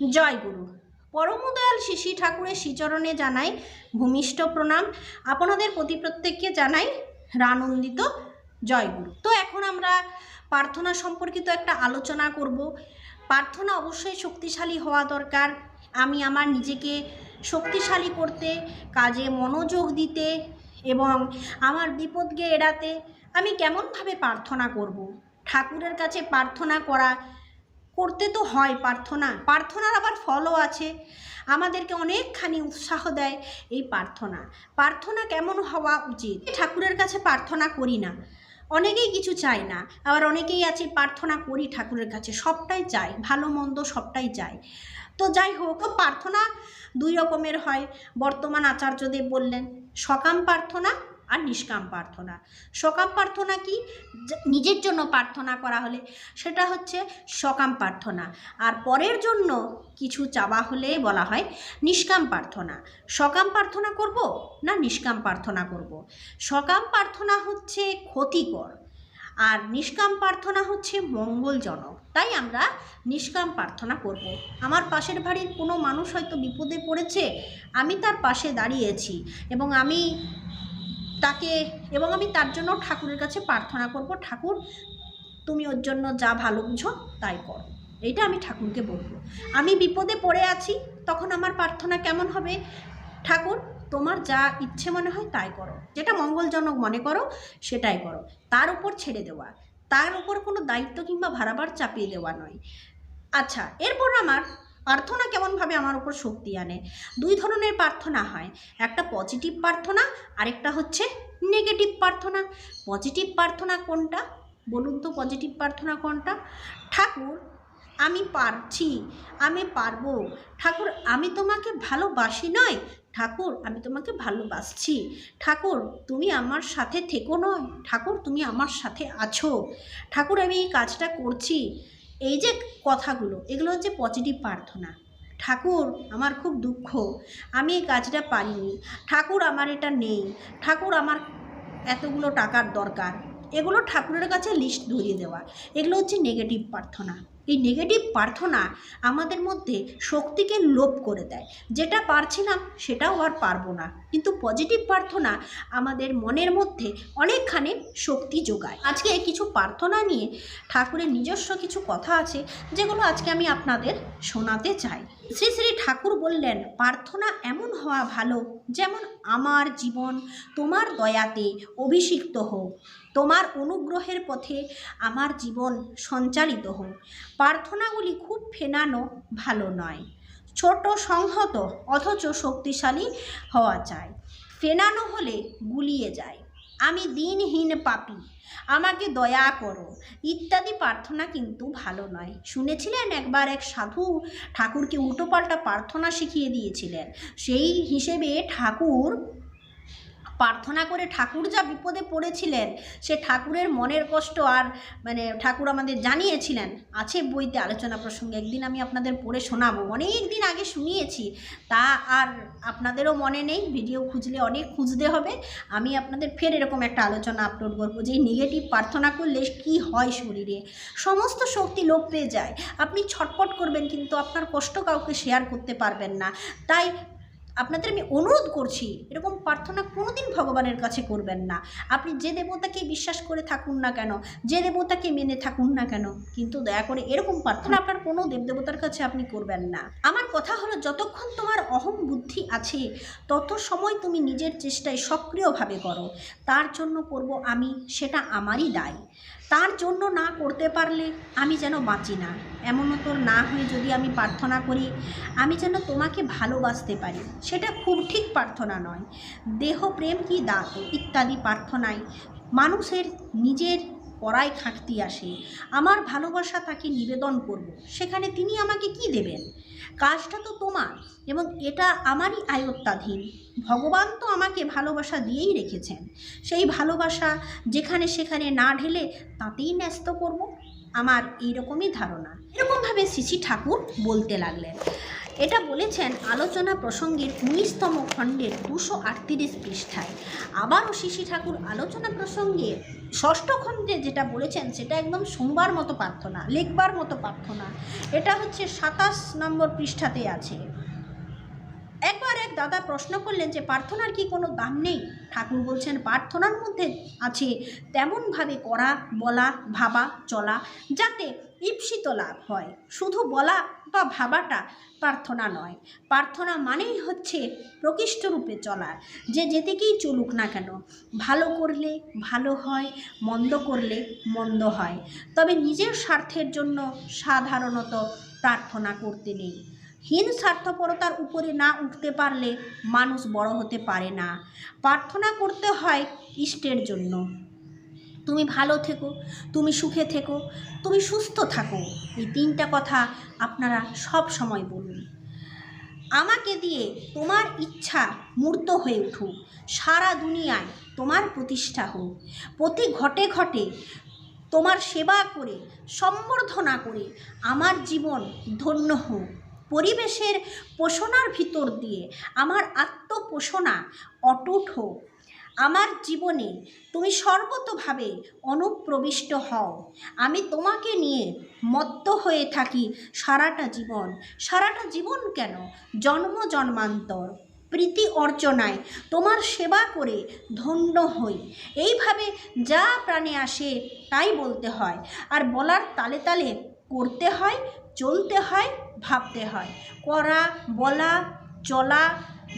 জয় গুরু। পরমদয়াল শিশি ঠাকুরের শ্রীচরণে জানাই ভূমিষ্ঠ প্রণাম। আপনাদের প্রতি প্রত্যেককে জানাই রানন্দিত জয় গুরু। তো এখন আমরা প্রার্থনা সম্পর্কিত একটা আলোচনা করব। প্রার্থনা অবশ্যই শক্তিশালী হওয়া দরকার। আমি আমার নিজেকে শক্তিশালী করতে, কাজে মনোযোগ দিতে এবং আমার বিপদকে এড়াতে আমি কেমনভাবে প্রার্থনা করব? ঠাকুরের কাছে প্রার্থনা করা করতে তো হয় প্রার্থনা। প্রার্থনার আবার ফলও আছে। আমাদেরকে অনেকখানি উৎসাহ দেয় এই প্রার্থনা। প্রার্থনা কেমন হওয়া উচিত? ঠাকুরের কাছে প্রার্থনা করি না। অনেকেই কিছু চায় না। আবার অনেকেই আছে, প্রার্থনা করি ঠাকুরের কাছে। সবটাই চাই ভালো মন্দ সবটাই চাই তো যাই হোক, প্রার্থনা দুই রকমের হয়। বর্তমান আচার্যদেব বললেন, সকাম প্রার্থনা আর নিষ্কাম প্রার্থনা। সকাম প্রার্থনা কি? নিজের জন্য প্রার্থনা করা হলে। সেটা হচ্ছে সকাম প্রার্থনা। আর পরের জন্য কিছু চাওয়া হলে বলা হয় নিষ্কাম প্রার্থনা। সকাম প্রার্থনা করব না নিষ্কাম প্রার্থনা করব? সকাম প্রার্থনা হচ্ছে ক্ষতিকর। আর নিষ্কাম প্রার্থনা হচ্ছে মঙ্গলজনক। তাই আমরা নিষ্কাম প্রার্থনা করব। আমার পাশের বাড়ির কোনো মানুষ হয়তো বিপদে পড়েছে, আমি তার পাশে দাঁড়িয়েছি এবং আমি তাকে এবং আমি তার জন্য ঠাকুরের কাছে প্রার্থনা করব, ঠাকুর, তুমি ওর জন্য যা ভালো বুঝো তাই করো। এইটা আমি ঠাকুরকে বলব। আমি বিপদে পড়ে আছি, তখন আমার প্রার্থনা কেমন হবে? ঠাকুর, তোমার যা ইচ্ছে মনে হয় তাই করো। যেটা মঙ্গলজনক মনে করো, সেটাই করো। তার উপর ছেড়ে দেওয়া। তার উপর কোনো দায়িত্ব কিংবা ভাড়াবার চাপিয়ে দেওয়া নয়। আচ্ছা এরপর আমার প্রার্থনা কেমনভাবে আমার উপর শক্তি আনে? দুই ধরনের প্রার্থনা হয়। একটা পজিটিভ প্রার্থনা, আরেকটা হচ্ছে নেগেটিভ প্রার্থনা। পজিটিভ প্রার্থনা কোনটা? বলুন তো পজিটিভ প্রার্থনা কোনটা? ঠাকুর, আমি পারছি, আমি পারব। ঠাকুর, আমি তোমাকে ভালোবাসি নয়। ঠাকুর, আমি তোমাকে ভালোবাসছি। ঠাকুর, তুমি আমার সাথে থেকো নয়। ঠাকুর, তুমি আমার সাথে আছো। ঠাকুর, আমি এই কাজটা করছি। এই যে কথাগুলো, এগুলো হচ্ছে পজিটিভ প্রার্থনা। ঠাকুর, আমার খুব দুঃখ। আমি এই কাজটা পারিনি। ঠাকুর আমার এটা নেই। ঠাকুর আমার এতগুলো টাকার দরকার। এগুলো ঠাকুরের কাছে লিস্ট ধরিয়ে দেওয়া। এগুলো হচ্ছে নেগেটিভ প্রার্থনা। এই নেগেটিভ প্রার্থনা আমাদের মধ্যে শক্তিকে লোপ করে দেয়। যেটা পারছিলাম সেটাও আর পারব না। কিন্তু পজিটিভ প্রার্থনা আমাদের মনের মধ্যে অনেকখানি শক্তি যোগায়। আজকে কিছু প্রার্থনা নিয়ে ঠাকুরের নিজস্ব কিছু কথা আছে, যেগুলো আজকে আমি আপনাদের শোনাতে চাই। শ্রী শ্রী ঠাকুর বললেন, প্রার্থনা এমন হওয়া ভালো যেমন আমার জীবন তোমার দয়াতে অভিষিক্ত হোক। তোমার অনুগ্রহের পথে আমার জীবন সঞ্চালিত হোক। প্রার্থনাগুলি খুব ফেনানো ভালো নয়। ছোট সংহত অথচ শক্তিশালী হওয়া চাই। ফেনানো হলে গুলিয়ে যায়। আমি দিনহীন পাপি। আমাকে দয়া করো। ইত্যাদি প্রার্থনা কিন্তু ভালো নয়। শুনেছিলেন একবার এক সাধু ঠাকুরকে উল্টোপাল্টা প্রার্থনা শিখিয়ে দিয়েছিলেন। সেই হিসেবে ঠাকুর প্রার্থনা করে ঠাকুর যা বিপদে পড়েছিলেন, সে ঠাকুরের মনের কষ্ট আর মানে ঠাকুর আমাদের জানিয়েছিলেন, আছে বইতে আলোচনা প্রসঙ্গে, একদিন আমি আপনাদের পড়ে শোনাবো। অনেক দিন আগে শুনিয়েছি, তা আর আপনাদেরও মনে নেই, ভিডিও খুঁজলে অনেক খুঁজতে হবে, আমি আপনাদের ফের এরকম একটা আলোচনা আপলোড করব, যে নেগেটিভ প্রার্থনা করলে কি হয় শরীরে? সমস্ত শক্তি লোপ পেয়ে যায়, আপনি ছটপট করবেন, কিন্তু আপনার কষ্ট কাউকে শেয়ার করতে পারবেন না। তাই আপনাদের আমি অনুরোধ করছি, এরকম প্রার্থনা কোনোদিন ভগবানের কাছে করবেন না। আপনি যে দেবতাকে বিশ্বাস করে থাকুন না কেন, যে দেবতাকে মেনে থাকুন না কেন, কিন্তু দয়া করে এরকম প্রার্থনা আপনার কোনো দেবদেবতার কাছে আপনি করবেন না। আমার কথা হলো, যতক্ষণ তোমার অহম বুদ্ধি আছে, তত সময় তুমি নিজের চেষ্টায় সক্রিয়ভাবে করো। তার জন্য করব আমি, সেটা আমারই দায়। তার জন্য না করতে পারলে আমি যেন বাঁচি না। এমনও তোর না হয়ে যদি আমি প্রার্থনা করি, আমি যেন তোমাকে ভালোবাসতে পারি। সেটা খুব ঠিক প্রার্থনা নয়। দেহ, প্রেম কি দাঁত? ইত্যাদি প্রার্থনায় মানুষের নিজের পড়ায় খাটতি আসে। আমার ভালোবাসা তাকে নিবেদন করব। সেখানে তিনি আমাকে কি দেবেন? কাজটা তো তোমার এবং এটা আমারই আয়ত্তাধীন। ভগবান তো আমাকে ভালোবাসা দিয়েই রেখেছেন। সেই ভালোবাসা যেখানে সেখানে না ঢেলে তাতেই ন্যস্ত করব? আমার এইরকমই ধারণা। এরকমভাবে শ্রী ঠাকুর বলতে লাগলেন। এটা বলেছেন আলোচনা প্রসঙ্গের উনিশতম খণ্ডের দুশো আটত্রিশ পৃষ্ঠায়। আবারও শিশি ঠাকুর আলোচনা প্রসঙ্গে ষষ্ঠ খণ্ডে যেটা বলেছেন, সেটা একদম সোমবার মতো প্রার্থনা, লেখবার মতো প্রার্থনা। এটা হচ্ছে সাতাশ নম্বর পৃষ্ঠাতে আছে। একবার এক দাদা প্রশ্ন করলেন যে, প্রার্থনার কি কোনো দাম নেই? ঠাকুর বলছেন, প্রার্থনার মধ্যে আছে তেমনভাবে করা, বলা, ভাবা, চলা, যাতে ঈপ্সিত লাভ হয়। শুধু বলা বা ভাবাটা প্রার্থনা নয়। প্রার্থনা মানেই হচ্ছে প্রকৃষ্ট রূপে চলা। যে যেদিকেই চলুক না কেন, ভালো করলে ভালো হয়, মন্দ করলে মন্দ হয়। তবে নিজের স্বার্থের জন্য সাধারণত প্রার্থনা করতে নেই। হীন স্বার্থপরতার উপরে না উঠতে পারলে মানুষ বড় হতে পারে না। প্রার্থনা করতে হয় ইষ্টের জন্য। তুমি ভালো থেকো, তুমি সুখে থেকো, তুমি সুস্থ থাকো। এই তিনটা কথা আপনারা সব সময় বলুন। আমাকে দিয়ে তোমার ইচ্ছা মূর্ত হয়ে উঠুক। সারা দুনিয়ায় তোমার প্রতিষ্ঠা হোক। প্রতি ঘটে ঘটে তোমার সেবা করে, সম্বর্ধনা করে আমার জীবন ধন্য হোক। পরিবেশের পোষণার ভিতর দিয়ে আমার আত্মপোষণা অটুট হোক। আমার জীবনে তুমি সর্বতভাবে অনুপ্রবিষ্ট হও। আমি তোমাকে নিয়ে মত্ত হয়ে থাকি সারাটা জীবন। সারাটা জীবন কেন? জন্ম, জন্মান্তর। প্রীতি অর্চনায় তোমার সেবা করে ধন্য হই। এইভাবে যা প্রাণে আসে তাই বলতে হয়। আর বলার তালে তালে করতে হয় চলতে হয় ভাবতে হয়। করা বলা চলা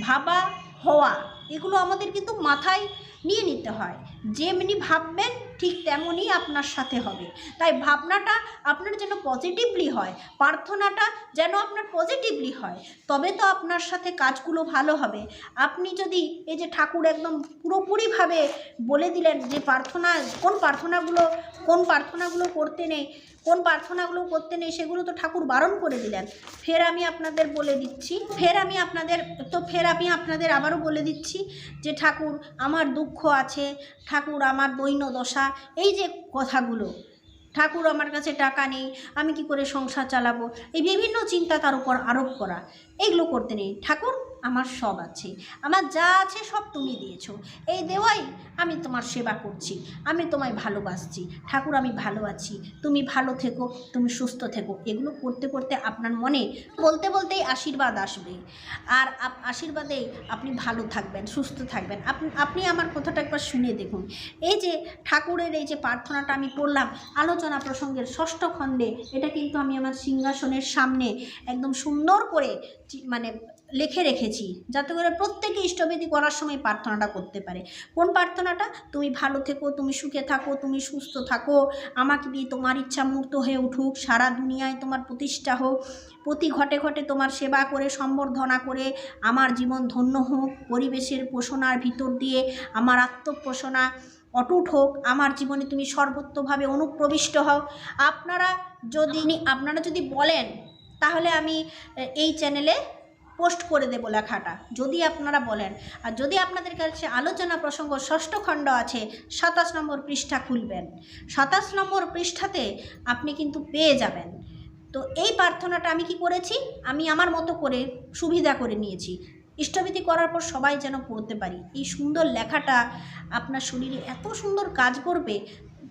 ভাবা হওয়া। এগুলো আমাদের কিন্তু মাথায় নিয়ে নিতে হয়। যেমনি ভাববেন, ঠিক তেমনই আপনার সাথে হবে। তাই ভাবনাটা আপনার যেন পজিটিভলি হয়, প্রার্থনাটা যেন আপনার পজিটিভলি হয়, তবে তো আপনার সাথে কাজগুলো ভালো হবে। আপনি যদি এই যে ঠাকুর একদম পুরোপুরিভাবে বলে দিলেন যে প্রার্থনা, কোন প্রার্থনাগুলো কোন প্রার্থনাগুলো করতে নেই, কোন প্রার্থনাগুলো করতে নেই, সেগুলো তো ঠাকুর বারণ করে দিলেন। ফের আমি আপনাদের বলে দিচ্ছি, ফের আমি আপনাদের, তো ফের আমি আপনাদের আবারও বলে দিচ্ছি যে ঠাকুর, আমার দুঃখ আছে, ঠাকুর আমার দৈন্য দশা, এই যে কথাগুলো, ঠাকুর আমার কাছে টাকা নেই, আমি কি করে সংসার চালাবো? এই বিভিন্ন চিন্তা তার উপর আরোপ করা। এইগুলো করতে নেই। ঠাকুর, আমার সব আছে। আমার যা আছে সব তুমি দিয়েছ। এই দেওয়াই আমি তোমার সেবা করছি। আমি তোমায় ভালোবাসছি। ঠাকুর, আমি ভালো আছি। তুমি ভালো থেকো, তুমি সুস্থ থেকো। এগুলো করতে করতে আপনার মনে বলতে, বলতেই আশীর্বাদ আসবে। আর আশীর্বাদেই আপনি ভালো থাকবেন, সুস্থ থাকবেন। আপনি আপনি আমার কথাটা একবার শুনে দেখুন। এই যে ঠাকুরের এই যে প্রার্থনাটা আমি পড়লাম আলোচনা প্রসঙ্গের ষষ্ঠ খণ্ডে, এটা কিন্তু আমি আমার সিংহাসনের সামনে একদম সুন্দর করে মানে লিখে রেখেছি যাতে করে প্রত্যেকে ইষ্টবিধি করার সময় প্রার্থনাটা করতে পারে। কোন প্রার্থনাটা? তুমি ভালো থেকো তুমি সুখে থাকো তুমি সুস্থ থাকো আমাকে দিয়ে তোমার ইচ্ছা মূর্ত হয়ে উঠুক সারা দুনিয়ায় তোমার প্রতিষ্ঠা হোক প্রতি ঘটে ঘটে তোমার সেবা করে সম্বর্ধনা করে আমার জীবন ধন্য হোক পরিবেশের পোষণার ভিতর দিয়ে আমার আত্মপোষণা অটুট হোক আমার জীবনে তুমি সর্বত্রভাবে অনুপ্রবিষ্ট হও। আপনারা যদি আপনারা যদি বলেন তাহলে আমি এই চ্যানেলে পোস্ট করে দেবো লেখাটা। যদি আপনারা বলেন, আর যদি আপনাদের কাছে আলোচনা প্রসঙ্গ ষষ্ঠ খণ্ড আছে, সাতাশ নম্বর পৃষ্ঠা খুলবেন। সাতাশ নম্বর পৃষ্ঠাতে আপনি কিন্তু পেয়ে যাবেন। তো এই প্রার্থনাটা আমি কি করেছি? আমি আমার মতো করে সুবিধা করে নিয়েছি। ইষ্টবিধি করার পর সবাই যেন পড়তে পারি। এই সুন্দর লেখাটা আপনার শরীরে এত সুন্দর কাজ করবে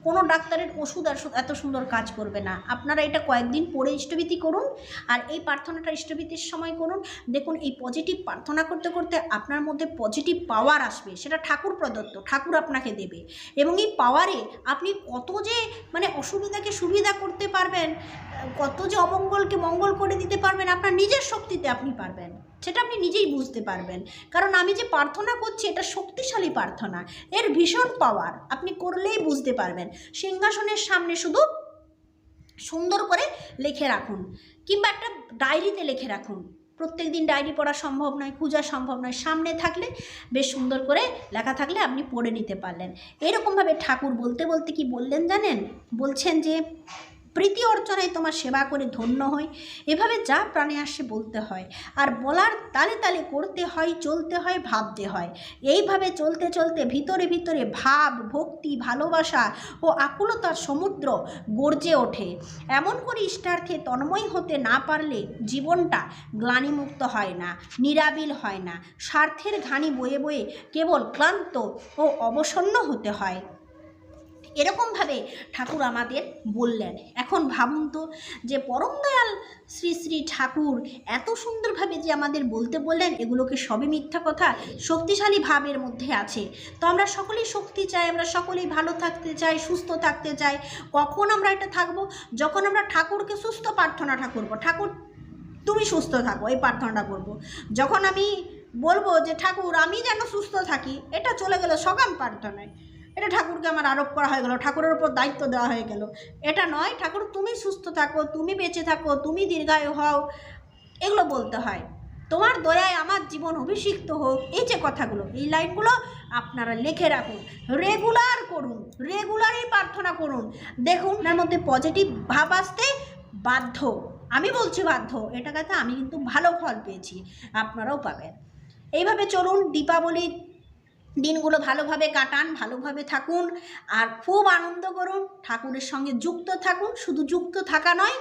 কোনো ডাক্তারের ওষুধ আর এত সুন্দর কাজ করবে না। আপনারা এটা কয়েকদিন পরে ইষ্টভীতি করুন আর এই প্রার্থনাটা ইষ্টভীতির সময় করুন। দেখুন, এই পজিটিভ প্রার্থনা করতে করতে আপনার মধ্যে পজিটিভ পাওয়ার আসবে, সেটা ঠাকুর প্রদত্ত, ঠাকুর আপনাকে দেবে। এবং এই পাওয়ারে আপনি কত যে মানে অসুবিধাকে সুবিধা করতে পারবেন কত যে অমঙ্গলকে মঙ্গল করে দিতে পারবেন, আপনার নিজের শক্তিতে আপনি পারবেন। সেটা আপনি নিজেই বুঝতে পারবেন। কারণ আমি যে প্রার্থনা করছি, এটা শক্তিশালী প্রার্থনা। এর ভীষণ পাওয়ার আপনি করলেই বুঝতে পারবেন। সিংহাসনের সামনে শুধু সুন্দর করে লিখে রাখুন, কিংবা একটা ডায়েরিতে লিখে রাখুন। প্রত্যেক দিন ডায়েরি পড়া সম্ভব নয়, পূজা সম্ভব নয়, সামনে থাকলে বেশ সুন্দর করে লেখা থাকলে আপনি পড়ে নিতে পারলেন। এরকমভাবে ঠাকুর বলতে বলতে কি বললেন জানেন? বলছেন যে প্রীতি অর্চনায় তোমার সেবা করে ধন্য হই। এভাবে যা প্রাণে আসে বলতে হয়। আর বলার তালে তালে করতে হয়, চলতে হয়, ভাবতে হয়। এইভাবে চলতে চলতে ভিতরে ভিতরে ভাব, ভক্তি, ভালোবাসা ও আকুলতার সমুদ্র গর্জে ওঠে। এমন করে ইষ্টার্থে তন্ময় হতে না পারলে জীবনটা গ্লানিমুক্ত হয় না, নিরাবিল হয় না। স্বার্থের ঘানি বয়ে বয়ে কেবল ক্লান্ত ও অবসন্ন হতে হয়। এরকমভাবে ঠাকুর আমাদের বললেন। এখন ভাবুন তো যে পরম দয়াল শ্রী শ্রী ঠাকুর এত সুন্দরভাবে যে আমাদের বলতে বললেন, এগুলোকে সবই মিথ্যা কথা, শক্তিশালী ভাবের মধ্যে আছে। তো আমরা সকলেই শক্তি চাই, আমরা সকলেই ভালো থাকতে চাই, সুস্থ থাকতে চাই। কখন আমরা এটা থাকব? যখন আমরা ঠাকুরকে সুস্থ প্রার্থনাটা করব, ঠাকুর তুমি সুস্থ থাকো, এই প্রার্থনাটা করব। যখন আমি বলব যে ঠাকুর আমি যেন সুস্থ থাকি, এটা চলে গেল সকাম প্রার্থনায়। এটা ঠাকুরকে আমার আরোপ করা হয়ে গেল, ঠাকুরের উপর দায়িত্ব দেওয়া হয়ে গেল। এটা নয়, ঠাকুর তুমি সুস্থ থাকো, তুমি বেঁচে থাকো, তুমি দীর্ঘায়ু হও, এগুলো বলতে হয়। তোমার দয়ায় আমার জীবন অভিষিক্ত হোক, এই যে কথাগুলো, এই লাইনগুলো আপনারা লিখে রাখুন রেগুলার করুন রেগুলারই প্রার্থনা করুন। দেখুন, তার মধ্যে পজিটিভ ভাব আসতে বাধ্য। আমি বলছি বাধ্য, এটা কথা আমি কিন্তু ভালো ফল পেয়েছি, আপনারাও পাবেন। এইভাবে চলুন, দীপাবলির দিনগুলো ভালোভাবে কাটান, ভালোভাবে থাকুন আর খুব আনন্দ করুন, ঠাকুরের সঙ্গে যুক্ত থাকুন, শুধু যুক্ত থাকা নয়,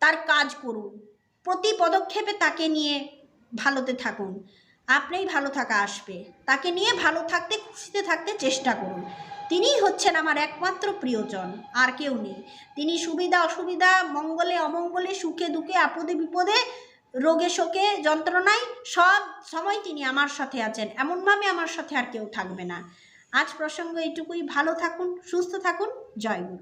তার কাজ করুন। প্রতি পদক্ষেপে তাকে নিয়ে ভালোতে থাকুন। আপনিই ভালো থাকা আসবে। তাকে নিয়ে ভালো থাকতে, খুশিতে থাকতে চেষ্টা করুন। তিনিই হচ্ছেন আমার একমাত্র প্রিয়জন, আর কেউ নেই। তিনি সুবিধা অসুবিধা, মঙ্গলে অমঙ্গলে, সুখে দুঃখে, আপদে বিপদে রোগে শোকে, যন্ত্রণায় সব সময় তিনি আমার সাথে আছেন। এমনভাবে আমার সাথে আর কেউ থাকবে না। আজ প্রসঙ্গ এটুকুই ভালো থাকুন, সুস্থ থাকুন। জয় গুরু।